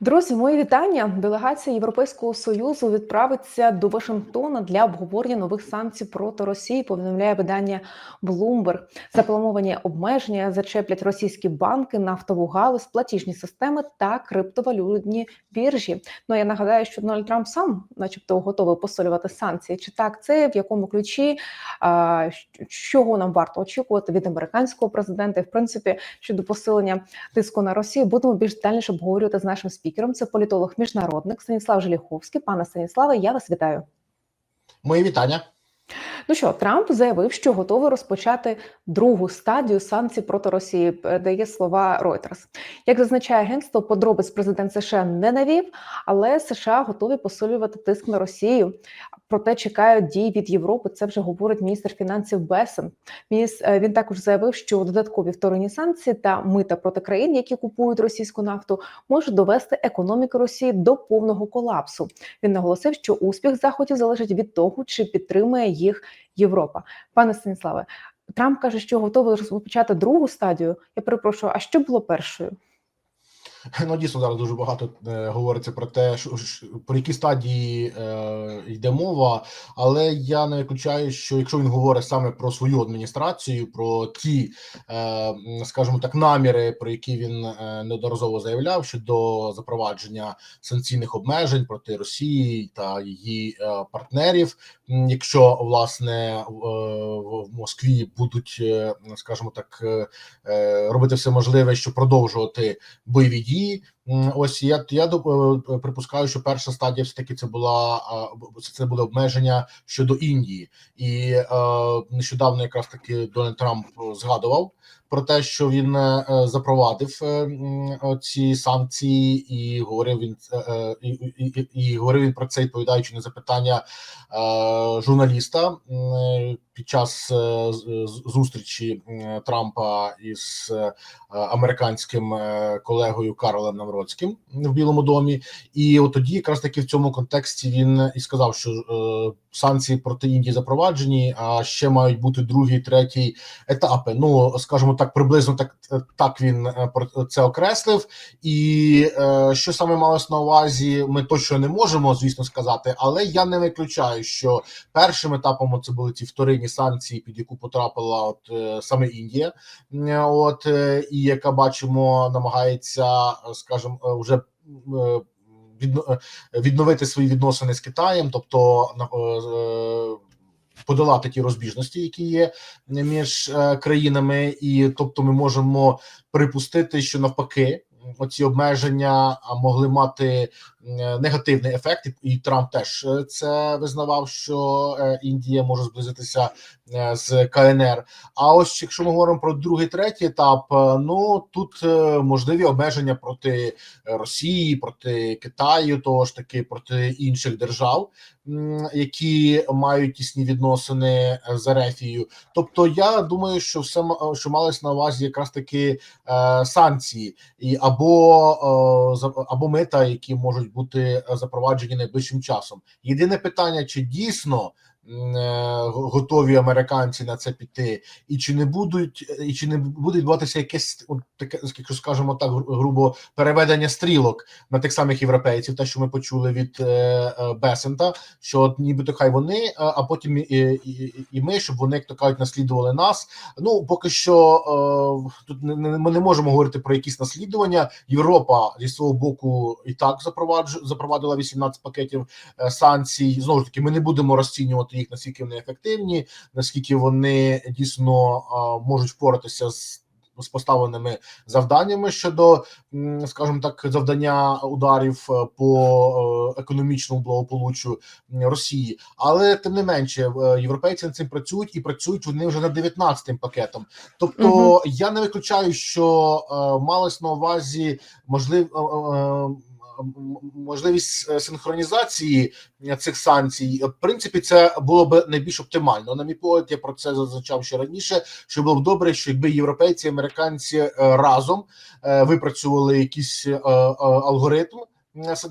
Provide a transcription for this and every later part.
Друзі, мої вітання. Делегація Європейського союзу відправиться до Вашингтона для обговорення нових санкцій проти Росії. Повідомляє видання Bloomberg. Заплановані обмеження зачеплять російські банки, нафтову галузь, платіжні системи та криптовалютні біржі. Ну я нагадаю, що Дональд Трамп сам, начебто, готовий посилювати санкції. Чи так це в якому ключі? А, чого нам варто очікувати від американського президента? І, в принципі, щодо посилення тиску на Росію, будемо більш детальніше обговорювати з нашим спікером. Це політолог міжнародник Станіслав Желіховський. Пане Станіславе, я вас вітаю. Мої вітання. Ну що, Трамп заявив, що готовий розпочати другу стадію санкцій проти Росії. Дає слова Reuters. Як зазначає агентство, подробиць президент США не навів, але США готові посилювати тиск на Росію. Проте чекають дій від Європи. Це вже говорить міністр фінансів Бесен. Він також заявив, що додаткові вторинні санкції та мита проти країн, які купують російську нафту, можуть довести економіку Росії до повного колапсу. Він наголосив, що успіх заходів залежить від того, чи підтримує їх Європа. Пане Станіславе, Трамп каже, що готовий розпочати другу стадію. Я перепрошую, а що було першою? Ну, дійсно, зараз дуже багато е, говориться про те, що, про які стадії е, йде мова, але я не виключаю, що якщо він говорить саме про свою адміністрацію, про ті, е, скажімо так, наміри, про які він е, неодноразово заявляв щодо запровадження санкційних обмежень проти Росії та її е, партнерів, якщо власне в, в Москві будуть, е, скажімо так, е, е, робити все можливе, щоб продовжувати бойові дії. Ось я я припускаю, що перша стадія все таки це була це були обмеження щодо Індії, і е, нещодавно якраз таки Дональд Трамп згадував про те, що він е, запровадив е, ці санкції, і говорив він е, і, і, і говорив він про це, відповідаючи на запитання е, журналіста е, під час е, зустрічі Трампа із е, американським е, колегою Карлем Навроцьким в Білому домі, і от тоді, якраз таки в цьому контексті, він і сказав, що е, санкції проти Індії запроваджені, а ще мають бути другий, третій етапи. Ну скажімо так, приблизно так так він це окреслив. І е, що саме малось на увазі, ми точно не можемо, звісно, сказати, але я не виключаю, що першим етапом це були ці вторинні санкції, під яку потрапила от е, саме Індія, от е, і яка бачимо, намагається, скажімо, вже. Е, відновити свої відносини з Китаєм, тобто подолати ті розбіжності, які є між країнами, і тобто, ми можемо припустити, що навпаки. Оці обмеження могли мати негативний ефект, і Трамп теж це визнавав, що Індія може зблизитися з КНР. А ось якщо ми говоримо про другий третій етап, ну тут можливі обмеження проти Росії, проти Китаю, того ж таки проти інших держав, які мають тісні відносини з Арефією. Тобто, я думаю, що все що малось на увазі якраз таки санкції, і або або мета, які можуть бути запроваджені найближчим часом. Єдине питання: чи дійсно Е, готові американці на це піти, і чи не будуть, і чи не буде відбуватися якесь таке, якщо скажемо так, грубо переведення стрілок на тих самих європейців, те, що ми почули від е, е, Бесента, що нібито хай вони, а потім і, і, і ми, щоб вони як то кажуть, наслідували нас. Ну поки що е, тут не, ми не можемо говорити про якісь наслідування. Європа зі свого боку і так запровадила 18 пакетів е, санкцій. Знову ж таки, ми не будемо розцінювати їх, наскільки вони ефективні, наскільки вони дійсно можуть впоратися з. З поставленими завданнями щодо, скажімо так, завдання ударів е, по е, економічному благополуччю Росії, але тим не менше, е, європейці над цим працюють і працюють вони вже над 19-тим пакетом. Тобто угу. я не виключаю, що малось на увазі можливо можливість е, синхронізації е, цих санкцій, в принципі, це було б найбільш оптимально. На мій погляд, я про це зазначав ще раніше. Що було б добре, що якби європейці американці е, разом випрацювали якийсь алгоритм.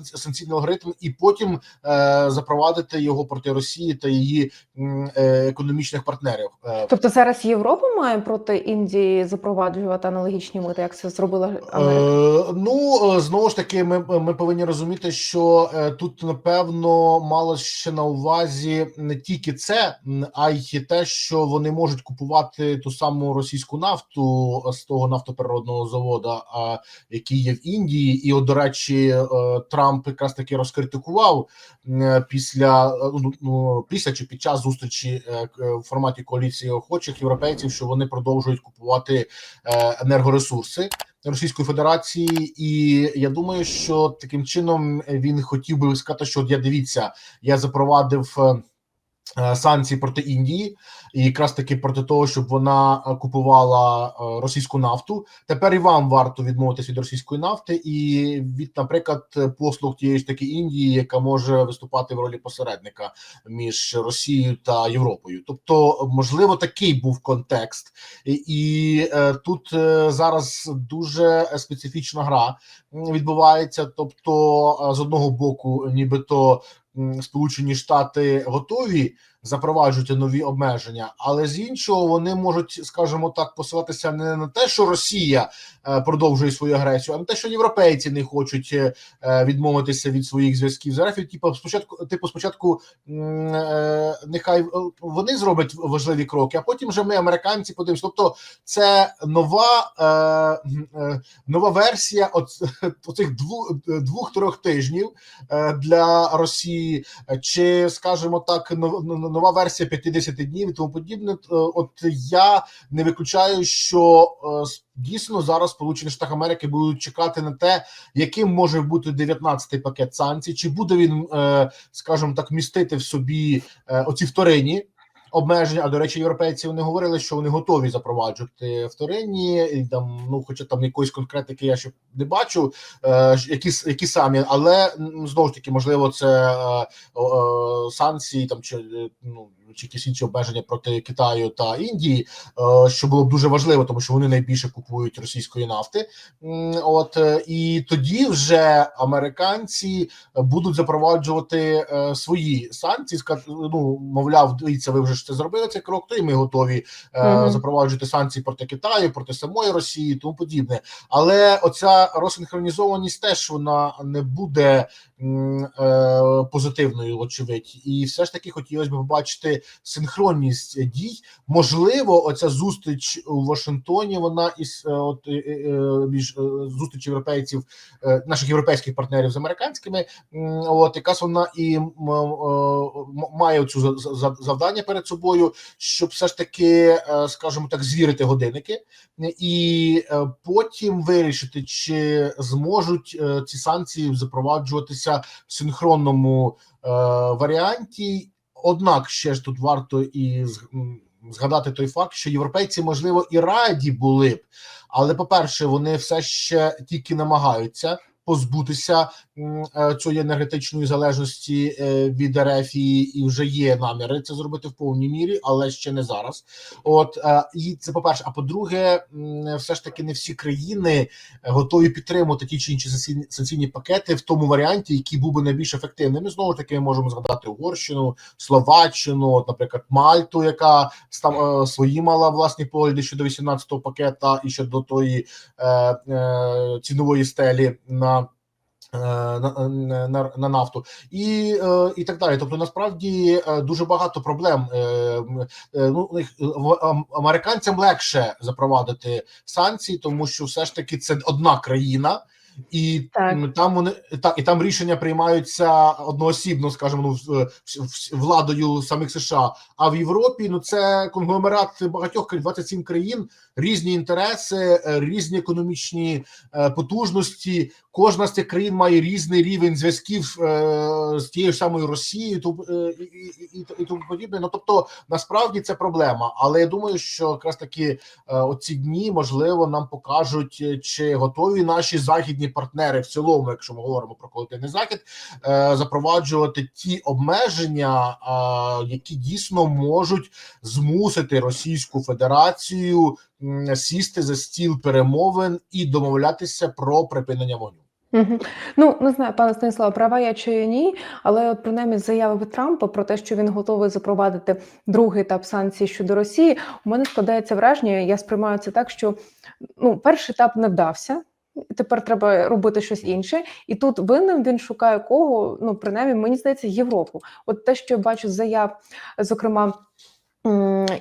Санкційний алгоритм, і потім е, запровадити його проти Росії та її е, економічних партнерів. Е, Тобто зараз Європа має проти Індії запроваджувати аналогічні мити, як це зробила Америка? Е, ну е, знову ж таки, ми, ми повинні розуміти, що тут напевно мало ще на увазі не тільки це, а й те, що вони можуть купувати ту саму російську нафту з того нафтопереробного заводу, а який є в Індії, і от до речі, Трамп якраз таки розкритикував після е, ну, ну, після чи під час зустрічі е, в форматі коаліції охочих європейців, що вони продовжують купувати е, енергоресурси. Російської Федерації, і я думаю, що таким чином він хотів би сказати, що от я дивіться, я запровадив е, е, санкції проти Індії, і якраз таки проти того, щоб вона е, купувала е, російську нафту. Тепер і вам варто відмовитися від російської нафти і від, наприклад, послуг тієї ж таки Індії, яка може виступати в ролі посередника між Росією та Європою. Тобто, можливо, такий був контекст, і, е, тут е, зараз дуже специфічна гра відбувається. Тобто, е, з одного боку, нібито Сполучені Штати готові запроваджувати нові обмеження, але з іншого вони можуть, скажімо так, посилатися не на те, що Росія е, продовжує свою агресію, а на те, що європейці не хочуть е, е, відмовитися від своїх зв'язків з РФ. Типу, спочатку, типу, спочатку нехай вони зроблять важливі кроки, а потім вже ми, американці, подивимося. Тобто, це нова нова версія оцих двох двох-трьох тижнів для Росії, чи скажімо так, нова версія 50 днів і тому подібне. Е, От я не виключаю, що е, дійсно зараз Сполучені Штати Америки будуть чекати на те, яким може бути 19-й пакет санкцій, чи буде він, е, скажімо так, містити в собі оці вторинні. Обмеження, а до речі, європейці вони говорили, що вони готові запроваджувати вторинні, і там, ну хоча там якоїсь конкретики я ще не бачу, е, які, які самі, але знову ж таки, можливо, це е, е, санкції там чи е, ну чи якісь інші обмеження проти Китаю та Індії, е, що було б дуже важливо, тому що вони найбільше купують російської нафти. От е, і тоді вже американці будуть запроваджувати е, свої санкції. ну мовляв, дивіться, ви вже ж це зробили цей крок, то і ми готові Мгм. запроваджувати санкції проти Китаю, проти самої Росії, тому подібне. Але оця розсинхронізованість теж вона не буде позитивною, очевидь, і все ж таки хотілося б побачити синхронність дій. Можливо, оця зустріч у Вашингтоні. Вона із е, от е, е, між зустріч європейців, наших європейських партнерів з американськими. От якраз вона і має цю за- за- завдання перед собою, щоб все ж таки, скажімо так, звірити годинники і потім вирішити, чи зможуть ці санкції запроваджуватися в синхронному варіанті. Однак ще ж тут варто і згадати той факт, що європейці, можливо, і раді були б, але по-перше, вони все ще тільки намагаються позбутися цієї енергетичної залежності е, від РФ і, вже є наміри це зробити в повній мірі, але ще не зараз. От е, і це по перше. А по-друге, все ж таки не всі країни е, готові підтримувати ті чи інші санкційні- пакети в тому варіанті, який був би найбільш ефективним. І знову ж таки можемо згадати Угорщину, Словаччину, от, наприклад, Мальту, яка став е, свої мала власні погляди щодо 18-го пакета і щодо тої е, е, цінової стелі на. Е, На, на, на нафту і е, і так далі. Тобто, насправді е, дуже багато проблем. Ну американцям легше запровадити санкції, тому що все ж таки це одна країна, і Так. там вони так, і там рішення приймаються одноосібно, скажімо, ну владою самих США. А в Європі ну це конгломерат багатьох країн, 27 країн, різні інтереси, е, різні економічні е, потужності. Кожна з цих країн має різний рівень зв'язків е, з тією ж самою Росією, і, і, і, і тому подібне. Ну тобто, насправді це проблема. Але я думаю, що якраз таки оці дні можливо нам покажуть, чи готові наші західні партнери в цілому, якщо ми говоримо про колективний захід, е, запроваджувати ті обмеження, які дійсно можуть змусити Російську Федерацію сісти за стіл перемовин і домовлятися про припинення вогню. Ну, не знаю, пане Станіславе, права я чи ні, але от принаймні заяви Трампа про те, що він готовий запровадити другий етап санкцій щодо Росії, у мене складається враження, я сприймаю це так, що ну, перший етап не вдався. Тепер треба робити щось інше, і тут винним він шукає кого. Ну, принаймні, мені здається, Європу. От те, що я бачу заяв, зокрема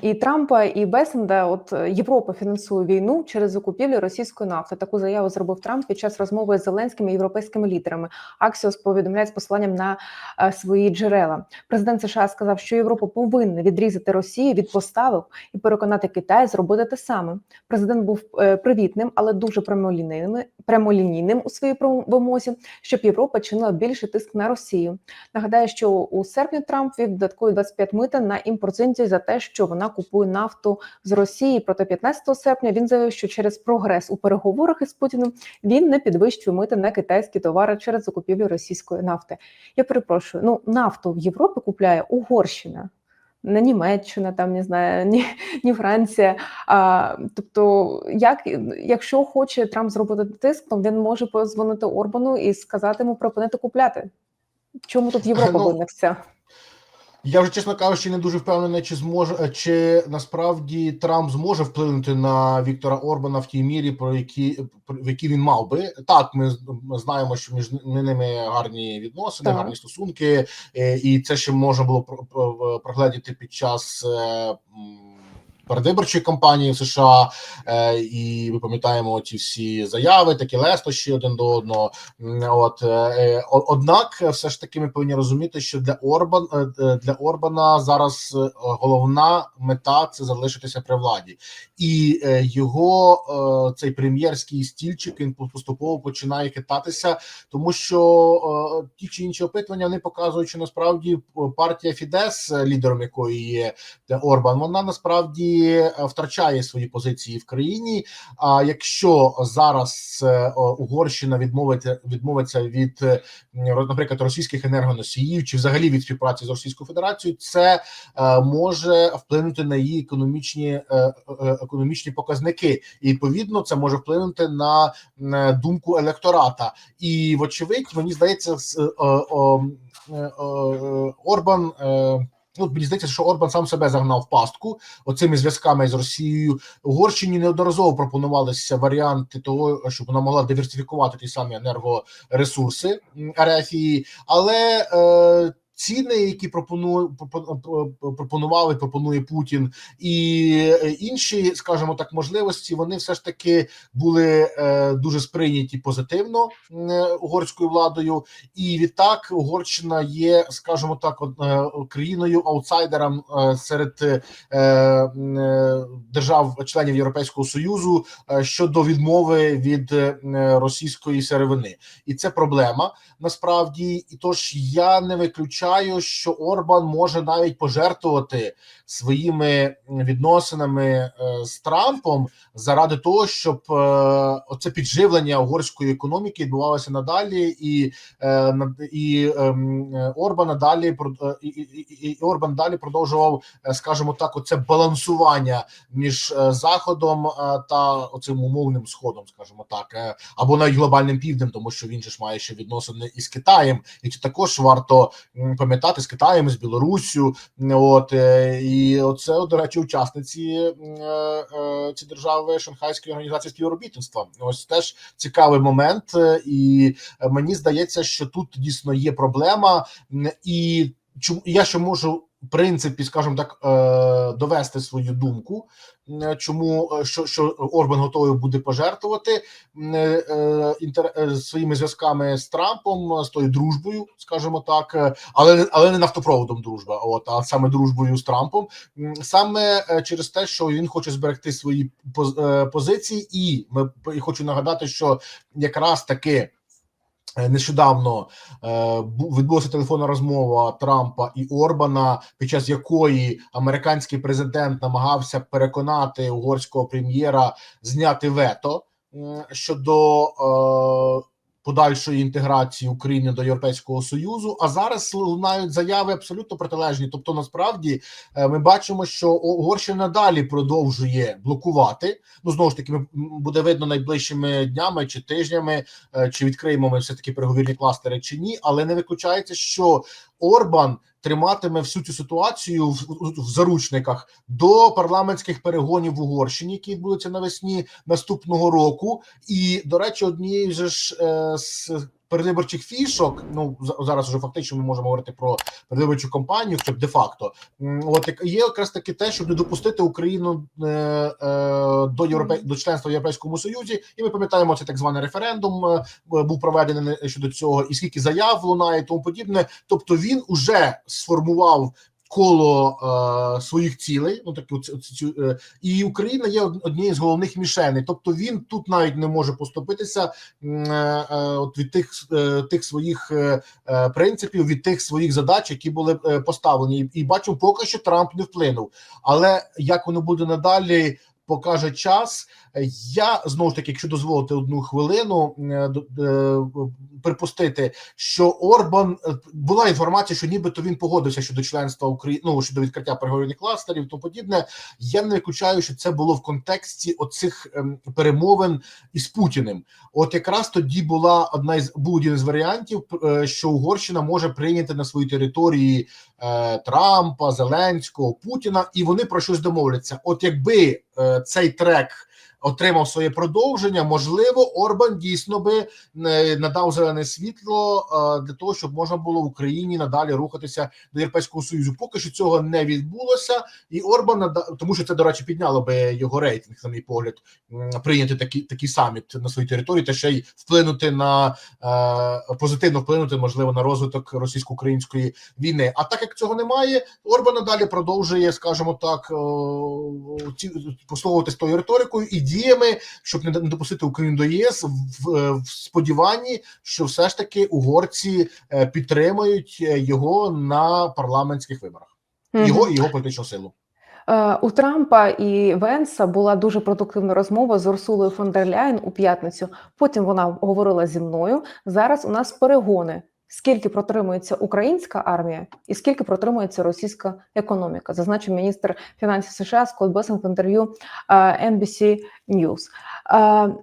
і Трампа, і Бесенда, от е, Європа фінансує війну через закупівлю російської нафти. Таку заяву зробив Трамп під час розмови з зеленськими європейськими лідерами. Аксіос повідомляє з посиланням на е, свої джерела. Президент США сказав, що Європа повинна відрізати Росію від поставок і переконати Китай зробити те саме. Президент був е, привітним, але дуже прямолінійним, прямолінійним у своїй вимозі, щоб Європа чинила більший тиск на Росію. Нагадаю, що у серпні Трамп вів додаткові 25 мита на імпорт за те, що вона купує нафту з Росії. Проте 15 серпня він заявив, що через прогрес у переговорах із Путіним він не підвищує мити на китайські товари через закупівлю російської нафти. Я перепрошую, ну нафту в Європі купляє Угорщина. Не Німеччина, там не знаю, ні, ні Франція. А, тобто, як якщо хоче Трамп зробити тиск, то він може позвонити Орбану і сказати йому припинити купляти. Чому тут Європа Ну, винна вся? Я вже чесно кажучи, не дуже впевнений, чи зможе чи насправді Трамп зможе вплинути на Віктора Орбана в тій мірі, про які в які він мав би. Так, ми знаємо, що між ними гарні відносини, Так. гарні стосунки, е, і це ще можна було про- про- прогледіти під час. Передвиборчої кампанії в США, е, і ми пам'ятаємо ті всі заяви, такі лестощі один до одного. От е, е, однак, все ж таки, ми повинні розуміти, що для Орбан для Орбана зараз головна мета це залишитися при владі, і його цей прем'єрський стільчик він поступово починає хитатися, тому що ті чи інші опитування вони показують, що насправді партія Фідес, лідером якої є Орбан, вона насправді е, втрачає свої позиції в країні. А якщо зараз е, Угорщина відмовиться відмовиться від, е, наприклад, російських енергоносіїв чи взагалі від співпраці з Російською Федерацією, це може вплинути на її економічні економічні показники, і відповідно це може вплинути на думку електората. І вочевидь, мені здається, Орбан. Ну, мені здається, що Орбан сам себе загнав в пастку оцими зв'язками з Росією. Угорщині неодноразово пропонувалися варіанти того, щоб вона могла диверсифікувати ті самі енергоресурси АРЕФІЇ, але е, ціни, які пропонує пропо- пропонували, пропонує Путін, і інші, скажімо так, можливості, вони все ж таки були е, дуже сприйняті позитивно угорською владою, і відтак Угорщина є, скажімо так, е, країною аутсайдером е, серед держав-членів Європейського союзу щодо відмови від російської сировини, і це проблема насправді. І тож я не виключаю, що Орбан може навіть пожертвувати своїми відносинами е, з Трампом заради того, щоб е, оце підживлення угорської економіки відбувалося надалі, і е, і ем, Орбан далі е, і, і, і, Орбан далі продовжував, скажімо так, оце балансування між заходом та оцим умовним сходом, скажімо так, або навіть глобальним півднем, тому що він же ж має ще відносини із Китаєм, і це також варто пам'ятати з Китаєм, з Білоруссю. От е, і оце до речі, учасниці е, е, ці держави Шанхайської організації співробітництва. Ось теж цікавий момент, і мені здається, що тут дійсно є проблема, і чому я ще можу. Принципі, скажімо так, е, довести свою думку, чому е, що, що Орбан готовий буде пожертвувати е, інтер, своїми зв'язками з Трампом, з тою дружбою, скажімо так, але але не нафтопроводом дружба, от а саме дружбою з Трампом, саме через те, що він хоче зберегти свої поз- позиції, і ми хочу нагадати, що якраз таки. Е, Нещодавно е, відбулася телефонна розмова Трампа і Орбана, під час якої американський президент намагався переконати угорського прем'єра зняти вето щодо е, подальшої інтеграції України до Європейського союзу. А зараз лунають заяви абсолютно протилежні. Тобто, насправді е, ми бачимо, що Угорщина далі продовжує блокувати. Ну знову ж таки, буде видно найближчими днями чи тижнями, е, чи відкриємо ми все таки переговірні кластери чи ні, але не виключається, що Орбан триматиме всю цю ситуацію в, в- заручниках до парламентських перегонів в Угорщині, які відбудуться навесні наступного року. І до речі, однією ж е, з передвиборчих фішок. Ну за- зараз вже фактично ми можемо говорити про передвиборчу кампанію, хоча б де-факто. От є якраз таки те, щоб не допустити Україну е, е, до європе до членства в Європейському Союзі, і ми пам'ятаємо це так званий референдум. е, був проведений щодо цього, і скільки заяв лунає, тому подібне. Тобто він уже сформував коло е, своїх цілей. Ну оці- цю, е, і Україна є од- однією з головних мішеней. Тобто він тут навіть не може поступитися е, е, от від тих е, тих своїх е, е, принципів, від тих своїх задач, які були е, поставлені. І, і бачу, поки що Трамп не вплинув. Але як воно буде надалі? Покаже час. Я знову ж таки, якщо дозволити одну хвилину, е, е, припустити, що Орбан е, була інформація, що нібито він погодився щодо членства України, ну щодо відкриття переговорних кластерів, тому подібне. Я не виключаю, що це було в контексті оцих ем, перемовин із Путіним. От якраз тоді була одна із був один із варіантів, що Угорщина може прийняти на своїй території Трампа, Зеленського, Путіна, і вони про щось домовляться. От якби цей трек отримав своє продовження, можливо, Орбан дійсно би е, надав зелене світло е, для того, щоб можна було в Україні надалі рухатися до Європейського союзу. Поки що цього не відбулося, і Орбан нада- тому, що це до речі підняло би його рейтинг, на мій погляд, прийняти такий такий саміт на своїй території, та ще й вплинути на е, позитивно вплинути, можливо, на розвиток російсько-української війни. А так як цього немає, Орбан надалі продовжує, скажімо так, ці послуговувати з тою риторикою і діями, щоб не допустити Україну до ЄС в, в сподіванні, що все ж таки угорці е, підтримають е, його на парламентських виборах, його і його політичну силу. Е, У Трампа і Венса була дуже продуктивна розмова з Урсулою фон дер Ляєн у п'ятницю. Потім вона говорила зі мною. Зараз у нас перегони. Скільки протримується українська армія, і скільки протримується російська економіка, зазначив міністр фінансів США Скотт Бесинг в інтерв'ю е, NBC News. Е,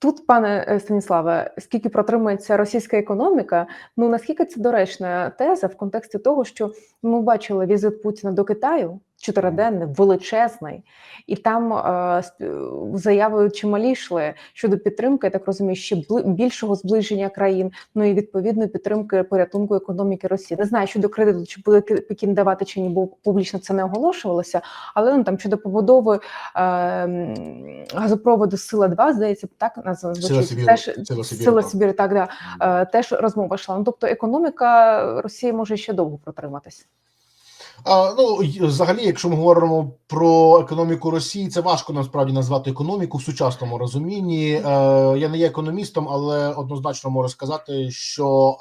Тут, пане е, Станіславе, скільки протримується російська економіка? Ну наскільки це доречна теза в контексті того, що ми бачили візит Путіна до Китаю чотириденний, величезний, і там е, заяви чималі йшли щодо підтримки, я так розумію, ще більшого зближення країн, ну і відповідної підтримки порятунку економіки Росії. Не знаю щодо кредиту, чи буде Пекін давати чи ні, бо публічно це не оголошувалося. Але ну там щодо побудови е, газопроводу Сила 2 здається, так назва Сила звучить. Теж Сила так. Так да е, теж розмова йшла. Ну тобто економіка Росії може ще довго протриматись. А, ну взагалі, якщо ми говоримо про економіку Росії, це важко насправді назвати економіку в сучасному розумінні. Е, я не є економістом, але однозначно можу сказати, що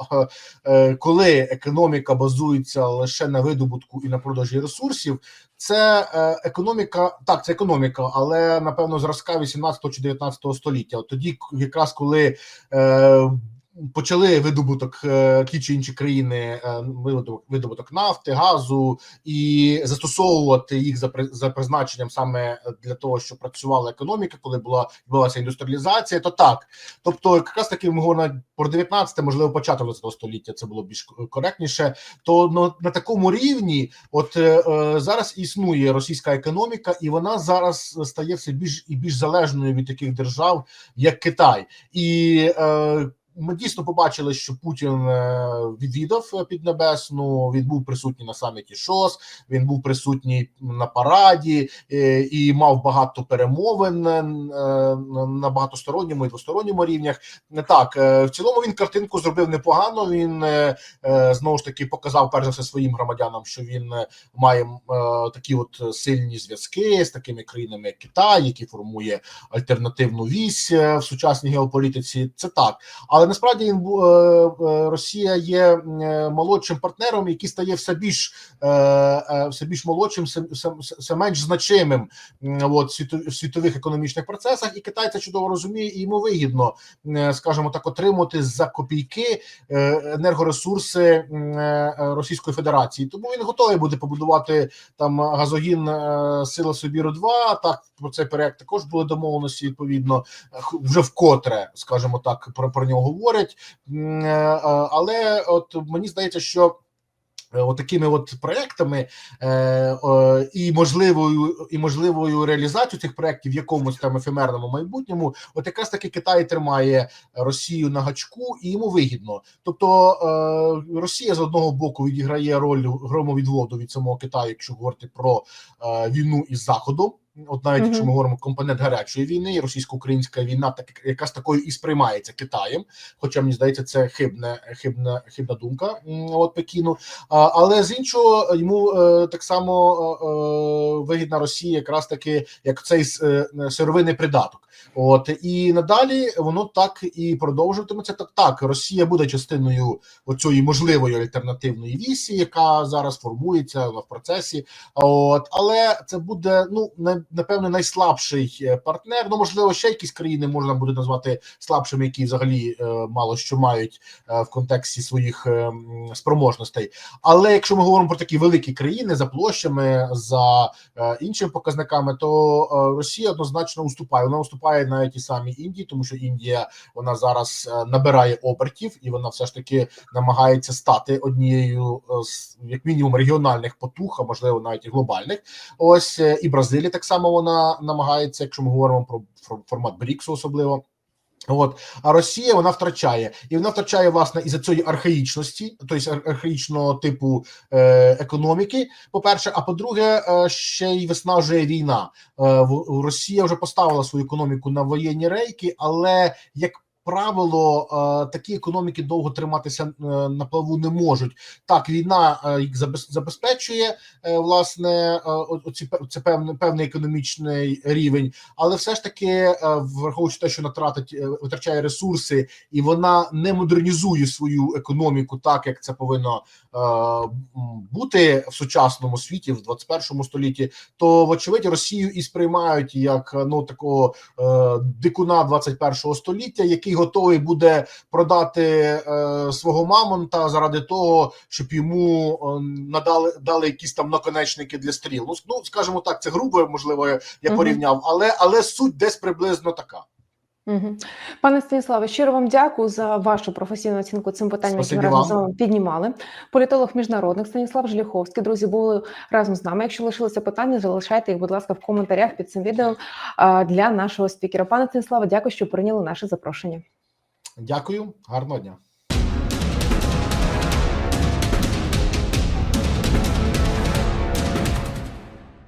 е, коли економіка базується лише на видобутку і на продажі ресурсів, це е, економіка, так, це економіка, але напевно зразка 18 чи 19 століття. От тоді, якраз коли е, почали видобуток е, ті чи інші країни, е, видобуток, нафти, газу і застосовувати їх за за призначенням саме для того, щоб працювала економіка, коли була відбулася індустріалізація, то так. Тобто, якраз таки ми говоримо про 19, можливо, початок 20 століття, це було більш коректніше. То ну, на такому рівні, от е, е, зараз існує російська економіка, і вона зараз стає все більш і більш залежною від таких держав, як Китай, і е, ми дійсно побачили, що Путін е, відвідав Піднебесну. Він був присутній на саміті ШОС. Він був присутній на параді е, і мав багато перемовин е, на багатосторонньому і двосторонньому рівнях. Не так е, в цілому він картинку зробив непогано. Він е, е, знову ж таки показав перш за все своїм громадянам, що він е, має е, такі от сильні зв'язки з такими країнами, як Китай, які формує альтернативну вісь е, в сучасній геополітиці. Це так, але насправді е, е, Росія є е, молодшим партнером, який стає все більш все більш молодшим, все, менш значимим от, в світових економічних процесах, і Китай це чудово розуміє, і йому вигідно, скажімо так, отримати за копійки енергоресурси Російської Федерації. Тому він готовий буде побудувати там газогін Сила Собіру 2 Так про цей проект також були домовленості. Відповідно, вже вкотре, скажімо так, про, про нього говорять. Е, е, Але от мені здається, що. е, Отакими от проектами е, е, і можливою і можливою реалізацією цих проектів в якомусь там ефемерному майбутньому, от якраз таки Китай тримає Росію на гачку, і йому вигідно. Тобто Росія з одного боку відіграє роль громовідводу від самого Китаю, якщо говорити про війну із Заходом. От навіть якщо ми говоримо компонент гарячої війни, і російсько-українська війна, так якраз такою і сприймається Китаєм. Хоча мені здається, це хибне, хибна, хибна думка от Пекіну. А, але з іншого йому е, так само е, е, вигідна Росія, якраз таки як цей сировинний придаток. От і надалі воно так і продовжуватиметься. Так, так Росія буде частиною оцієї можливої альтернативної вісі, яка зараз формується в процесі. От але це буде ну на- напевне найслабший е, партнер. Ну можливо, ще якісь країни можна буде назвати слабшими, які взагалі е, мало що мають е, в контексті своїх спроможностей. Але якщо ми говоримо про такі великі країни за площами, за іншими показниками, то Росія однозначно уступає. Вона уступає навіть і самій Індії, тому що Індія вона зараз набирає обертів, і вона все ж таки намагається стати однією з як мінімум регіональних потуг, а можливо навіть і глобальних. Ось і Бразилія так само вона намагається, якщо ми говоримо про фор- формат БРІКСу, особливо. От а Росія вона втрачає, і вона втрачає власне із за цієї архаїчності, тобто архаїчного типу е, економіки. По перше, а по-друге, е, ще й виснажує війна. Е, Росія вже поставила свою економіку на воєнні рейки, але як правило, е, такі економіки довго триматися е, на плаву не можуть. Так, війна е, їх забезпечує власне оці це певний певний економічний рівень, але все ж таки, враховуючи те, що вона тратить витрачає ресурси, і вона не модернізує свою економіку так, як це повинно бути в сучасному світі, в 21 столітті, то вочевидь Росію і сприймають як е, ну такого е, дикуна 21 століття, який готовий буде продати е, свого мамонта заради того, щоб йому е, надали дали якісь там наконечники для стріл. Ну, ну скажімо так, це грубо, можливо, я порівняв, але але суть десь приблизно така. Пане Станіславе, щиро вам дякую за вашу професійну оцінку цим питанням, які ми разом з вами піднімали. Політолог міжнародник Станіслав Жліховський. Друзі, були разом з нами. Якщо лишилися питання, залишайте їх, будь ласка, в коментарях під цим відео для нашого спікера. Пане Станіславе, дякую, що прийняли наше запрошення. Дякую, гарного дня.